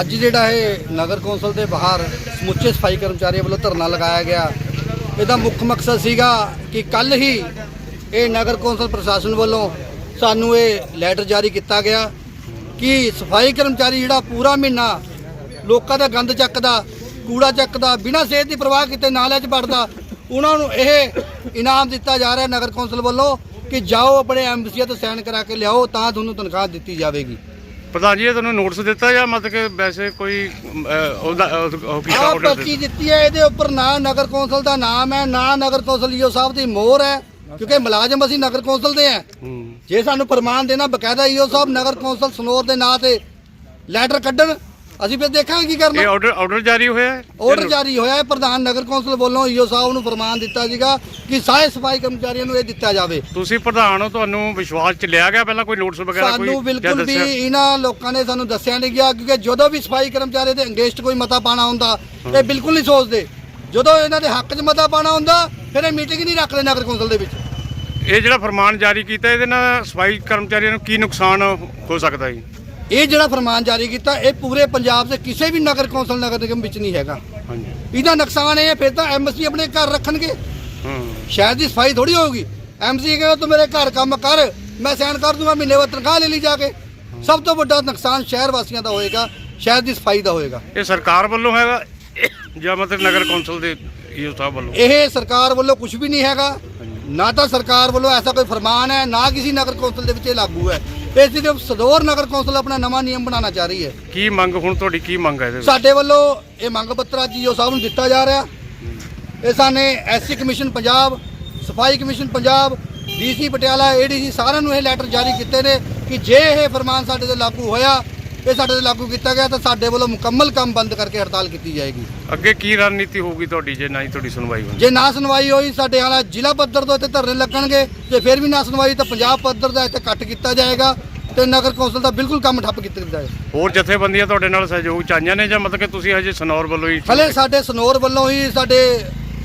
ਅੱਜ ਜਿਹੜਾ ਇਹ ਨਗਰ ਕੌਂਸਲ ਦੇ ਬਾਹਰ ਸਮੁੱਚੇ ਸਫ਼ਾਈ ਕਰਮਚਾਰੀਆਂ ਵੱਲੋਂ ਧਰਨਾ ਲਗਾਇਆ ਗਿਆ, ਇਹਦਾ ਮੁੱਖ ਮਕਸਦ ਸੀਗਾ ਕਿ ਕੱਲ ਹੀ ਇਹ ਨਗਰ ਕੌਂਸਲ ਪ੍ਰਸ਼ਾਸਨ ਵੱਲੋਂ ਸਾਨੂੰ ਇਹ ਲੈਟਰ ਜਾਰੀ ਕੀਤਾ ਗਿਆ ਕਿ ਸਫ਼ਾਈ ਕਰਮਚਾਰੀ ਜਿਹੜਾ ਪੂਰਾ ਮਹੀਨਾ ਲੋਕਾਂ ਦਾ ਗੰਦ ਚੱਕਦਾ, ਕੂੜਾ ਚੱਕਦਾ, ਬਿਨਾਂ ਸਿਹਤ ਦੀ ਪਰਵਾਹ ਕੀਤੇ ਨਾਲਿਆਂ 'ਚ ਵੜਦਾ, ਉਹਨਾਂ ਨੂੰ ਇਹ ਇਨਾਮ ਦਿੱਤਾ ਜਾ ਰਿਹਾ ਨਗਰ ਕੌਂਸਲ ਵੱਲੋਂ ਕਿ ਜਾਓ ਆਪਣੇ ਐਮਸੀਆ ਤੋਂ ਸਾਈਨ ਕਰਾ ਕੇ ਲਿਆਓ, ਤਾਂ ਤੁਹਾਨੂੰ ਤਨਖਾਹ ਦਿੱਤੀ ਜਾਵੇਗੀ। ਪ੍ਰਧਾਨ ਜੀ ਇਹ ਤੁਹਾਨੂੰ ਨੋਟਿਸ ਦਿੱਤਾ ਜਾਂ ਮਤਲਬ ਕਿ ਵੈਸੇ ਕੋਈ ਅਹ, ਉਹਦਾ ਅਹ, ਉਹ ਕੀਤਾ ਆਹ order ਪਰਚੀ ਦਿੱਤੀ ਹੈ ਇਹਦੇ ਉੱਪਰ ਨਾ ਨਗਰ ਕੌਂਸਲ ਦਾ ਨਾਮ ਹੈ ਨਾ ਨਗਰ ਕੌਂਸਲ ਈਓ ਸਾਹਿਬ ਦੀ ਮੋਹਰ ਹੈ ਕਿਉਂਕਿ ਮੁਲਾਜ਼ਮ ਅਸੀਂ ਨਗਰ ਕੌਂਸਲ ਦੇ ਹੂੰ। ਜੇ ਸਾਨੂੰ ਫਰਮਾਨ ਦੇਣਾ ਬਕਾਇਦਾ ਈਓ ਸਾਹਿਬ ਨਗਰ ਕੌਂਸਲ ਸਨੋਰ ਦੇ ਨਾਂ ਤੇ ਲੈਟਰ ਕੱਢਣ ਅਸੀਂ ਫਿਰ ਦੇਖਾਂਗੇ ਕੀ ਇਹ ਕਰਨਾ ਆਰਡਰ ਆਰਡਰ ਜਾਰੀ ਹੋਇਆ ਹੈ? ਆਰਡਰ ਜਾਰੀ ਹੋਇਆ ਹੈ। ਪ੍ਰਧਾਨ ਨਗਰ ਕੌਂਸਲ ਵੱਲੋਂ ਈਓ ਸਾਹਿਬ ਨੂੰ ਫਰਮਾਨ ਦਿੱਤਾ ਸੀਗਾ ਕਿ ਸਾਰੇ ਸਫ਼ਾਈ ਕਰਮਚਾਰੀਆਂ ਨੂੰ ਇਹ ਦਿੱਤਾ ਜਾਵੇ। ਤੁਸੀਂ ਪ੍ਰਧਾਨ ਹੋ ਤੁਹਾਨੂੰ ਵਿਸ਼ਵਾਸ ਚ ਲਿਆ ਗਿਆ ਪਹਿਲਾਂ ਕੋਈ ਨੋਟਿਸ ਵਗੈਰਾ ਕੋਈ ਸਾਨੂੰ ਜਾਂ ਬਿਲਕੁਲ ਵੀ ਦੱਸਿਆ? ਇਹਨਾਂ ਲੋਕਾਂ ਨੇ ਸਾਨੂੰ ਦੱਸਿਆ ਨਹੀਂ ਗਿਆ ਕਿਉਂਕਿ ਜਦੋਂ ਵੀ ਸਫ਼ਾਈ ਕਰਮਚਾਰੀ ਦੇ ਅੰਗੇਸਟ ਕੋਈ ਮਤਾ ਪਾਣਾ ਹੁੰਦਾ ਇਹ ਬਿਲਕੁਲ ਨਹੀਂ ਸੋਚਦੇ। ਜਦੋਂ ਇਹਨਾਂ ਦੇ ਹੱਕ 'ਚ ਮਤਾ ਪਾਣਾ ਹੁੰਦਾ ਫਿਰ ਇਹ ਮੀਟਿੰਗ ਨਹੀਂ ਰੱਖਦੇ ਨਗਰ ਕੌਂਸਲ ਦੇ ਵਿੱਚ। ਇਹ ਜਿਹੜਾ ਫਰਮਾਨ ਜਾਰੀ ਕੀਤਾ ਇਹਦੇ ਨਾਲ ਸਫ਼ਾਈ ਕਰਮਚਾਰੀਆਂ ਨੂੰ ਕੀ ਨੁਕਸਾਨ ਹੋ ਸਕਦਾ ਜੀ? ਇਹ ਜਿਹੜਾ ਫਰਮਾਨ ਜਾਰੀ ਕੀਤਾ ਇਹ ਪੂਰੇ ਪੰਜਾਬ ਦੇ ਕਿਸੇ ਵੀ ਨਗਰ ਕੌਂਸਲ ਨਗਰ ਨਿਗਮ ਵਿੱਚ ਨਹੀਂ ਹੈਗਾ। ਹਾਂਜੀ। ਇਹਦਾ ਨੁਕਸਾਨ ਇਹ ਹੈ ਫਿਰ ਤਾਂ ਐਮਸੀ ਆਪਣੇ ਘਰ ਰੱਖਣਗੇ। ਹੂੰ। ਸ਼ਹਿਰ ਦੀ ਸਫ਼ਾਈ ਥੋੜੀ ਹੋਊਗੀ। ਐਮਸੀ ਕਹਿੰਦਾ ਤੂੰ ਮੇਰੇ ਘਰ ਕੰਮ ਕਰ ਮੈਂ ਸਾਈਨ ਕਰ ਦੂੰਗਾ ਮਹੀਨੇ ਬਾਅਦ ਤਨਖਾਹ ਲੈ ਲਈ ਜਾ ਕੇ। ਸਭ ਤੋਂ ਵੱਡਾ ਨੁਕਸਾਨ ਸ਼ਹਿਰ ਵਾਸੀਆਂ ਦਾ ਹੋਏਗਾ ਸ਼ਹਿਰ ਦੀ ਸਫ਼ਾਈ ਦਾ ਹੋਏਗਾ। ਇਹ ਸਰਕਾਰ ਵੱਲੋਂ ਹੈਗਾ ਜਾਂ ਮਤਲਬ ਨਗਰ ਕੌਂਸਲ ਦੇ ਈਓ ਸਾਹਿਬ ਵੱਲੋਂ? ਇਹ ਸਰਕਾਰ ਵੱਲੋਂ ਕੁਝ ਵੀ ਨਹੀਂ ਹੈਗਾ। ਨਾ ਤਾਂ ਸਰਕਾਰ ਵੱਲੋਂ ਐਸਾ ਕੋਈ ਫਰਮਾਨ ਹੈ ਨਾ ਕਿਸੇ ਨਗਰ ਕੌਂਸਲ ਦੇ ਵਿੱਚ ਇਹ ਲਾਗੂ ਹੈ। ਇਹ ਸਿਰਫ ਸਦੌਰ ਨਗਰ ਕੌਂਸਲ ਆਪਣਾ ਨਵਾਂ ਨਿਯਮ ਬਣਾਉਣਾ ਚਾਹ ਰਹੀ ਹੈ। ਕੀ ਮੰਗ ਹੁਣ ਤੁਹਾਡੀ ਕੀ ਮੰਗ ਹੈ ਇਹਦੇ ਵਿੱਚ? ਸਾਡੇ ਵੱਲੋਂ ਇਹ ਮੰਗ ਪੱਤਰ ਅੱਜ ਈਓ ਸਾਹਿਬ ਨੂੰ ਦਿੱਤਾ ਜਾ ਰਿਹਾ। ਇਹ ਸਾਨੇ ਐਸਸੀ ਕਮਿਸ਼ਨ ਪੰਜਾਬ ਸਫ਼ਾਈ commission Punjab DC Patiala ADC ਸਾਰਿਆਂ ਨੂੰ ਇਹ ਲੈਟਰ ਜਾਰੀ ਕੀਤੇ ਨੇ ਕਿ ਜੇ ਇਹ ਫਰਮਾਨ ਸਾਡੇ ਤੇ ਲਾਗੂ ਹੋਇਆ ਇਹ ਸਾਡੇ ਤੇ ਲਾਗੂ ਕੀਤਾ ਗਿਆ ਤਾਂ ਸਾਡੇ ਵੱਲੋਂ ਮੁਕੰਮਲ ਕੰਮ ਬੰਦ ਕਰਕੇ ਹੜਤਾਲ ਕੀਤੀ ਜਾਏਗੀ। ਅੱਗੇ ਕੀ ਰਣਨੀਤੀ ਹੋਊਗੀ ਤੁਹਾਡੀ ਜੇ ਨਾ ਹੀ ਤੁਹਾਡੀ ਸੁਣਵਾਈ ਹੁੰਦੀ ਜੇ ਨਾ ਸੁਣਵਾਈ ਹੋਈ ਸਾਡੇ ਹਾਲਾ ਜ਼ਿਲ੍ਹਾ ਪੱਧਰ ਤੋਂ ਇੱਥੇ ਧਰਨੇ ਲੱਗਣਗੇ ਤੇ ਫਿਰ ਵੀ ਨਾ ਸੁਣਵਾਈ ਤਾਂ ਪੰਜਾਬ ਪੱਧਰ ਦਾ ਇੱਥੇ ਕੱਟ ਕੀਤਾ ਜਾਏਗਾ। ਤੇ ਨਗਰ ਕੌਂਸਲ ਦਾ ਬਿਲਕੁਲ ਕੰਮ ਠੱਪ ਕੀਤਾ ਜਾਏਗਾ ਹੋਰ ਜਥੇਬੰਦੀਆਂ ਤੁਹਾਡੇ ਨਾਲ ਸਹਿਯੋਗ ਚਾਹੀਆਂ ਨੇ ਜਾਂ ਮਤਲਬ ਕਿ ਤੁਸੀਂ ਹਜੇ ਸਨੌਰ ਵੱਲੋਂ ਹੀ ਹਲੇ ਸਾਡੇ ਸਨੋਰ ਵੱਲੋਂ ਹੀ ਸਾਡੇ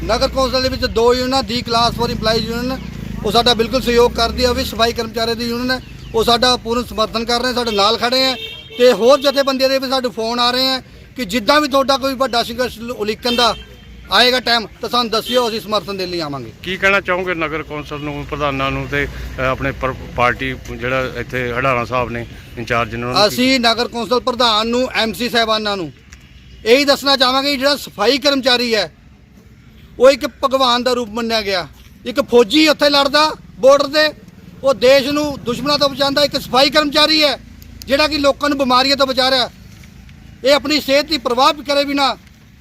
ਨਗਰ ਕੌਂਸਲ ਦੇ ਵਿੱਚ ਦੋ ਯੂਨੀਅਨਾਂ ਦੀ ਕਲਾਸ ਫੋਰ EMPLOYEES ਯੂਨੀਅਨ ਉਹ ਸਾਡਾ ਬਿਲਕੁਲ ਸਹਿਯੋਗ ਕਰਦੀ ਹੈ ਉਹ ਵੀ ਸਫ਼ਾਈ ਕਰਮਚਾਰੀਆਂ ਦੀ ਯੂਨੀਅਨ ਹੈ। ਉਹ ਸਾਡਾ ਪੂਰਨ ਸਮਰਥਨ ਕਰ ਰਹੇ ਸਾਡੇ ਨਾਲ ਖੜੇ ਹੈ ਤੇ ਹੋਰ ਜਥੇਬੰਦੀਆਂ ਦੇ ਵੀ ਸਾਡੇ ਫੋਨ ਆ ਰਹੇ ਹੈ ਕਿ ਜਿੱਦਾਂ ਵੀ ਤੁਹਾਡਾ ਕੋਈ ਵੱਡਾ ਸੰਘਰਸ਼ ਉਲੀਕਣ ਦਾ ਆਏਗਾ ਟਾਈਮ ਤਾਂ ਸਾਨੂੰ ਦੱਸਿਓ ਅਸੀਂ ਸਮਰਥਨ ਦੇਣ ਲਈ ਆਵਾਂਗੇ। ਕੀ ਕਹਿਣਾ ਚਾਹੋਗੇ ਨਗਰ ਕੌਂਸਲ ਨੂੰ ਪ੍ਰਧਾਨਾਂ ਨੂੰ ਤੇ ਅ, ਆਪਣੇ ਪਰ- ਪਾਰਟੀ ਜਿਹੜਾ ਇੱਥੇ ਹੜਾਣਾ ਸਾਹਿਬ ਨੇ ਇੰਚਾਰਜ ਨੇ ਉਹਨਾਂ ਨੂੰ ਕੀ- ਅਸੀਂ ਨਗਰ ਕੌਂਸਲ ਪ੍ਰਧਾਨ ਨੂੰ ਐਮਸੀ ਸਾਹਿਬਾਨਾਂ ਨੂੰ ਇਹੀ ਦੱਸਣਾ ਚਾਹਾਂਗੇ ਕਿ ਜਿਹੜਾ ਸਫ਼ਾਈ ਕਰਮਚਾਰੀ ਹੈ ਉਹ ਇੱਕ ਭਗਵਾਨ ਦਾ ਰੂਪ ਮੰਨਿਆ ਗਿਆ। ਇੱਕ ਫੌਜੀ ਉੱਥੇ ਲੜਦਾ ਬਾਰਡਰ ਤੇ ਉਹ ਦੇਸ਼ ਨੂੰ ਦੁਸ਼ਮਣਾਂ ਤੋਂ ਬਚਾਉਂਦਾ ਇੱਕ ਸਫ਼ਾਈ ਕਰਮਚਾਰੀ ਹੈ ਜਿਹੜਾ ਕਿ ਲੋਕਾਂ ਨੂੰ ਬਿਮਾਰੀਆਂ ਤੋਂ ਬਚਾ ਰਿਹਾ। ਇਹ ਆਪਣੀ ਸਿਹਤ ਦੀ ਪ੍ਰਵਾਹ ਵੀ ਕਰੇ ਬਿਨਾ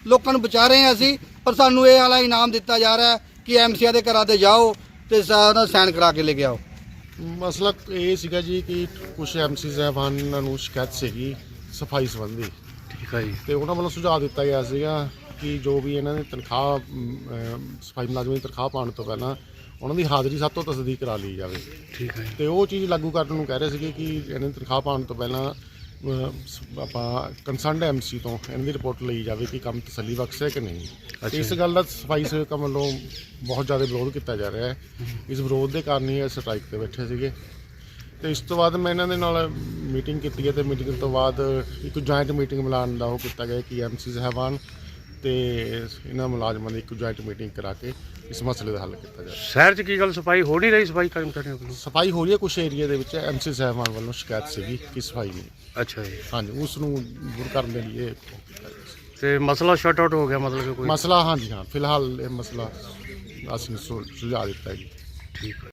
ਲੋਕਾਂ ਨੂੰ ਬਚਾ ਰਹੇ ਹਾਂ ਅਸੀਂ। ਪਰ ਸਾਨੂੰ ਇਹ ਵਾਲਾ ਇਨਾਮ ਦਿੱਤਾ ਜਾ ਰਿਹਾ ਕਿ ਐਮਸੀਆ ਦੇ ਘਰਾਂ ਤੇ ਜਾਓ ਤੇ ਸਾਰਾ ਸਾਈਨ ਕਰਾ ਕੇ ਲੈ ਕੇ ਆਓ। ਮਸਲਾ ਇਹ ਸੀਗਾ ਜੀ ਕਿ ਕੁਝ ਐਮਸੀ ਸਾਹਿਬਾਨਾਂ ਨੂੰ ਸ਼ਿਕਾਇਤ ਸੀਗੀ ਸਫ਼ਾਈ ਸੰਬੰਧੀ। ਠੀਕ ਹੈ ਜੀ। ਤੇ ਉਹਨਾਂ ਵੱਲੋਂ ਸੁਝਾਅ ਦਿੱਤਾ ਗਿਆ ਸੀਗਾ ਕਿ ਜੋ ਵੀ ਇਹਨਾਂ ਦੀ ਤਨਖਾਹ ਸਫ਼ਾਈ ਮੁਲਾਜ਼ਮਾਂ ਦੀ ਤਨਖਾਹ ਪਾਉਣ ਤੋਂ ਪਹਿਲਾਂ ਉਹਨਾਂ ਦੀ ਹਾਜ਼ਰੀ ਸਭ ਤੋਂ ਤਸਦੀਕ ਕਰਾ ਲਈ ਜਾਵੇ। ਠੀਕ ਹੈ। ਤੇ ਉਹ ਚੀਜ਼ ਲਾਗੂ ਕਰਨ ਨੂੰ ਕਹਿ ਰਹੇ ਸੀਗੇ ਕਿ ਇਹਨਾਂ ਦੀ ਤਨਖਾਹ ਪਾਉਣ ਤੋਂ ਪਹਿਲਾਂ ਆਪਾਂ ਕੰਸਰਨਡ ਐਮਸੀ ਤੋਂ ਇਹਨਾਂ ਦੀ ਰਿਪੋਰਟ ਲਈ ਜਾਵੇ ਕਿ ਕੰਮ ਤਸੱਲੀ ਬਖਸ਼ ਹੈ ਕਿ ਨਹੀਂ। ਇਸ ਗੱਲ ਦਾ ਸਫ਼ਾਈ ਸੇਵਕਾਂ ਵੱਲੋਂ ਬਹੁਤ ਜ਼ਿਆਦਾ ਵਿਰੋਧ ਕੀਤਾ ਜਾ ਰਿਹਾ ਹੈ। ਇਸ ਵਿਰੋਧ ਦੇ ਕਾਰਨ ਹੀ ਇਹ ਸਟ੍ਰਾਈਕ ਤੇ ਬੈਠੇ ਸੀਗੇ। ਤੇ ਇਸ ਤੋਂ ਬਾਅਦ ਮੈਂ ਇਹਨਾਂ ਦੇ ਨਾਲ ਮੀਟਿੰਗ ਕੀਤੀ ਹੈ ਤੇ ਮੀਟਿੰਗ ਤੋਂ ਬਾਅਦ ਇੱਕ ਜੁਆਇੰਟ ਮੀਟਿੰਗ ਬੁਲਾਉਣ ਦਾ ਉਹ ਕੀਤਾ ਗਿਆ ਕਿ ਐਮਸੀ ਸਾਹਿਬਾਨ ਤੇ ਇਹਨਾਂ ਮੁਲਾਜ਼ਮਾਂ ਦੀ ਇੱਕ ਜੁਆਇੰਟ ਮੀਟਿੰਗ ਕਰਾ ਕੇ ਇਸ ਮਸਲੇ ਦਾ ਹੱਲ ਕੀਤਾ ਜਾਵੇ। ਸ਼ਹਿਰ 'ਚ ਕੀ ਗੱਲ ਸਫ਼ਾਈ ਹੋ ਨਹੀਂ ਰਹੀ ਸਫ਼ਾਈ ਕਰਮਚਾਰੀਆਂ ਵੱਲੋਂ ਸਫ਼ਾਈ ਹੋ ਰਹੀ ਹੈ ਕੁਝ ਏਰੀਆ ਦੇ ਵਿੱਚ ਐਮਸੀ ਸਾਹਿਬਾਨ ਵੱਲੋਂ ਸ਼ਿਕਾਇਤ ਸੀਗੀ ਕਿ ਸਫ਼ਾਈ ਨਹੀਂ। ਅੱਛਾ ਜੀ। ਹਾਂਜੀ ਉਸ ਨੂੰ ਦੂਰ ਕਰਨ ਦੇ ਲਈ ਇਹ। ਤੇ ਮਸਲਾ ਸ਼ਟ ਆਊਟ ਹੋ ਗਿਆ ਮਤਲਬ ਕਿ ਕੋਈ? ਮਸਲਾ ਹਾਂਜੀ ਹਾਂ ਫਿਲਹਾਲ ਇਹ ਮਸਲਾ ਅਸੀਂ ਸੁਲ- ਸੁਲਝਾ ਦਿੱਤਾ ਹੈ ਜੀ। ਠੀਕ ਹੈ।